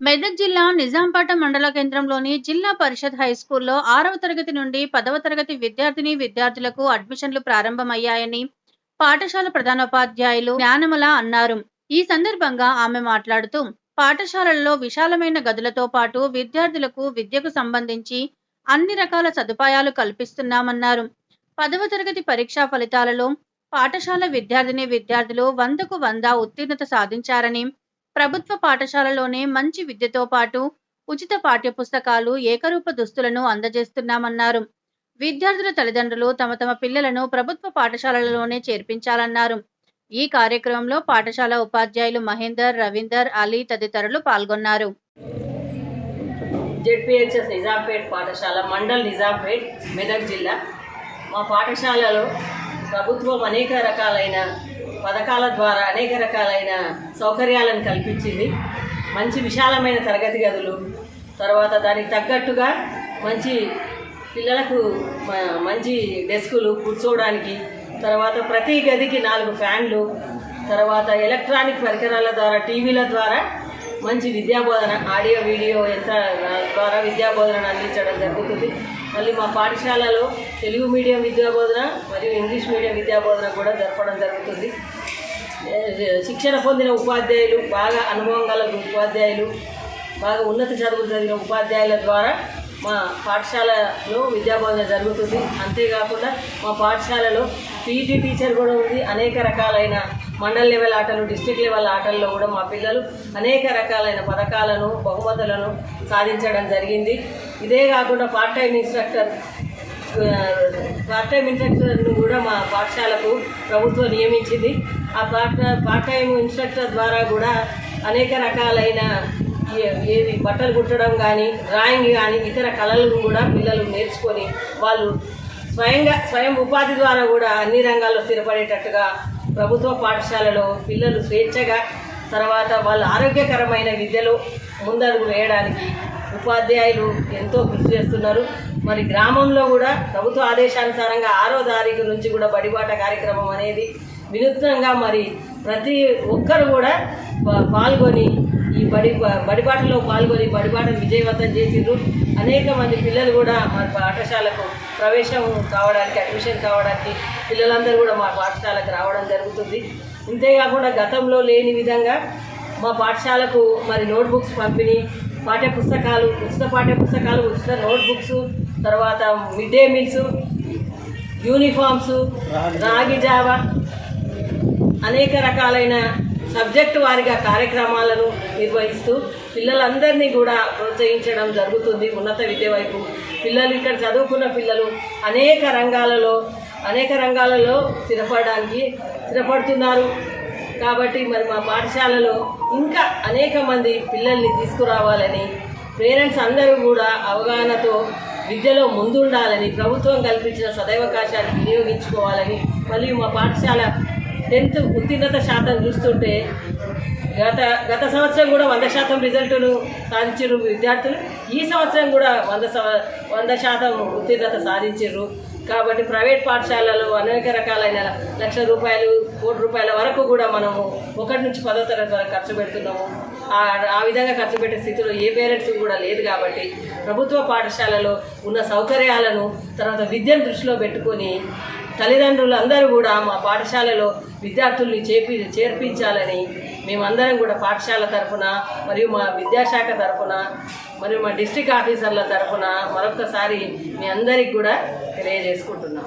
మెదక్ జిల్లా నిజాంపేట మండల కేంద్రంలోని జిల్లా పరిషత్ హై స్కూల్లో ఆరవ తరగతి నుండి పదవ తరగతి విద్యార్థిని విద్యార్థులకు అడ్మిషన్లు ప్రారంభమయ్యాయని పాఠశాల ప్రధానోపాధ్యాయులు జ్ఞానమల అన్నారు. ఈ సందర్భంగా ఆమె మాట్లాడుతూ పాఠశాలల్లో విశాలమైన గదులతో పాటు విద్యార్థులకు విద్యకు సంబంధించి అన్ని రకాల సదుపాయాలు కల్పిస్తున్నామన్నారు. పదవ తరగతి పరీక్షా ఫలితాలలో పాఠశాల విద్యార్థిని విద్యార్థులు వందకు వంద ఉత్తీర్ణత సాధించారని ప్రభుత్వ పాఠశాలలోనే మంచి విద్యతో పాటు ఉచిత పాఠ్యపుస్తకాలు ఏకరూప దుస్తులను అందజేస్తున్నామన్నారు. విద్యార్థుల తల్లిదండ్రులు తమ తమ పిల్లలను ప్రభుత్వ పాఠశాలలోనే చేర్పించాలన్నారు. ఈ కార్యక్రమంలో పాఠశాల ఉపాధ్యాయులు మహేందర్ రవీందర్ అలీ తదితరులు పాల్గొన్నారు. జెడ్పిహెచ్ఎస్ నిజాంపేట్ పాఠశాల మండల్ నిజాంపేట్ మెదక్ జిల్లా. మా పాఠశాలలో ప్రభుత్వం అనేక రకాలైన పథకాల ద్వారా అనేక రకాలైన సౌకర్యాలను కల్పించింది. మంచి విశాలమైన తరగతి గదులు తర్వాత దానికి తగ్గట్టుగా మంచి పిల్లలకు మంచి డెస్కులు కూర్చోవడానికి తర్వాత ప్రతి గదికి నాలుగు ఫ్యాన్లు తర్వాత ఎలక్ట్రానిక్ పరికరాల ద్వారా టీవీల ద్వారా మంచి విద్యాబోధన ఆడియో వీడియో యంత్రాల ద్వారా విద్యాబోధనను అందించడం జరుగుతుంది. మళ్ళీ మా పాఠశాలలో తెలుగు మీడియం విద్యాబోధన మరియు ఇంగ్లీష్ మీడియం విద్యాబోధన కూడా జరపడం జరుగుతుంది. శిక్షణ పొందిన ఉపాధ్యాయులు బాగా అనుభవం గల ఉపాధ్యాయులు బాగా ఉన్నత చదువులు చదివిన ఉపాధ్యాయుల ద్వారా మా పాఠశాలలో విద్యాబోధన జరుగుతుంది. అంతేకాకుండా మా పాఠశాలలో పీఈటీ టీచర్ కూడా ఉంది. అనేక రకాలైన మండల్ లెవెల్ ఆటలు డిస్టిక్ లెవెల్ ఆటల్లో కూడా మా పిల్లలు అనేక రకాలైన పథకాలను బహుమతులను సాధించడం జరిగింది. ఇదే కాకుండా part time instructor part time ఇన్స్ట్రక్టర్ను కూడా మా పాఠశాలకు ప్రభుత్వం నియమించింది. ఆ పార్ట్ పార్ట్ టైం ఇన్స్ట్రక్టర్ ద్వారా కూడా అనేక రకాలైన ఏది బట్టలు కుట్టడం కానీ డ్రాయింగ్ కానీ ఇతర కళలను కూడా పిల్లలు నేర్చుకొని వాళ్ళు స్వయంగా స్వయం ఉపాధి ద్వారా కూడా అన్ని రంగాల్లో స్థిరపడేటట్టుగా ప్రభుత్వ పాఠశాలలో పిల్లలు స్వేచ్ఛగా తర్వాత వాళ్ళ ఆరోగ్యకరమైన విద్యలో ముందడుగు వేయడానికి ఉపాధ్యాయులు ఎంతో కృషి చేస్తున్నారు. మరి గ్రామంలో కూడా ప్రభుత్వ ఆదేశానుసారంగా ఆరో తారీఖు నుంచి కూడా బడిబాట కార్యక్రమం అనేది వినూత్నంగా మరి ప్రతి ఒక్కరు కూడా పాల్గొని ఈ బడి బడిబాటలో పాల్గొని బడిబాటను విజయవంతం చేసిండ్రు. అనేక మంది పిల్లలు కూడా మా పాఠశాలకు ప్రవేశం కావడానికి అడ్మిషన్ కావడానికి పిల్లలందరూ కూడా మా పాఠశాలకు రావడం జరుగుతుంది. ఇంతేకాకుండా గతంలో లేని విధంగా మా పాఠశాలకు మరి నోట్బుక్స్ పంపిణీ పాఠ్య పుస్తకాలు ఉచిత పాఠ్య పుస్తకాలు ఉచిత నోట్బుక్స్ తర్వాత మిడ్ డే మీల్స్ యూనిఫామ్స్ రాగి జావా అనేక రకాలైన సబ్జెక్టు వారిగా కార్యక్రమాలను నిర్వహిస్తూ పిల్లలందరినీ కూడా ప్రోత్సహించడం జరుగుతుంది ఉన్నత విద్య వైపు. పిల్లలు ఇక్కడ చదువుకున్న పిల్లలు అనేక రంగాలలో అనేక రంగాలలో స్థిరపడడానికి స్థిరపడుతున్నారు. కాబట్టి మరి మా పాఠశాలలో ఇంకా అనేక మంది పిల్లల్ని తీసుకురావాలని పేరెంట్స్ అందరూ కూడా అవగాహనతో విద్యలో ముందుండాలని ప్రభుత్వం కల్పించిన సదవకాశాన్ని వినియోగించుకోవాలని మరియు మా పాఠశాల టెన్త్ ఉత్తీర్ణత శాతం చూస్తుంటే గత గత సంవత్సరం కూడా వంద శాతం రిజల్టును సాధించారు విద్యార్థులు. ఈ సంవత్సరం కూడా వంద వంద శాతం ఉత్తీర్ణత సాధించారు కాబట్టి ప్రైవేట్ పాఠశాలలో అనేక రకాలైన లక్ష రూపాయలు కోటి రూపాయల వరకు కూడా మనము ఒకటి నుంచి పదో తరగతి వరకు ఖర్చు పెడుతున్నాము. ఆ విధంగా ఖర్చు పెట్టే స్థితిలో ఏ పేరెంట్స్ కూడా లేదు కాబట్టి ప్రభుత్వ పాఠశాలలో ఉన్న సౌకర్యాలను తర్వాత విద్యను దృష్టిలో పెట్టుకొని తల్లిదండ్రులు అందరూ కూడా మా పాఠశాలలో విద్యార్థుల్ని చేపి చేర్పించాలని మేమందరం కూడా పాఠశాల తరఫున మరియు మా విద్యాశాఖ తరఫున మరియు మా డిస్ట్రిక్ట్ ఆఫీసర్ల తరఫున మరొకసారి మీ అందరికి కూడా తెలియజేసుకుంటున్నాం.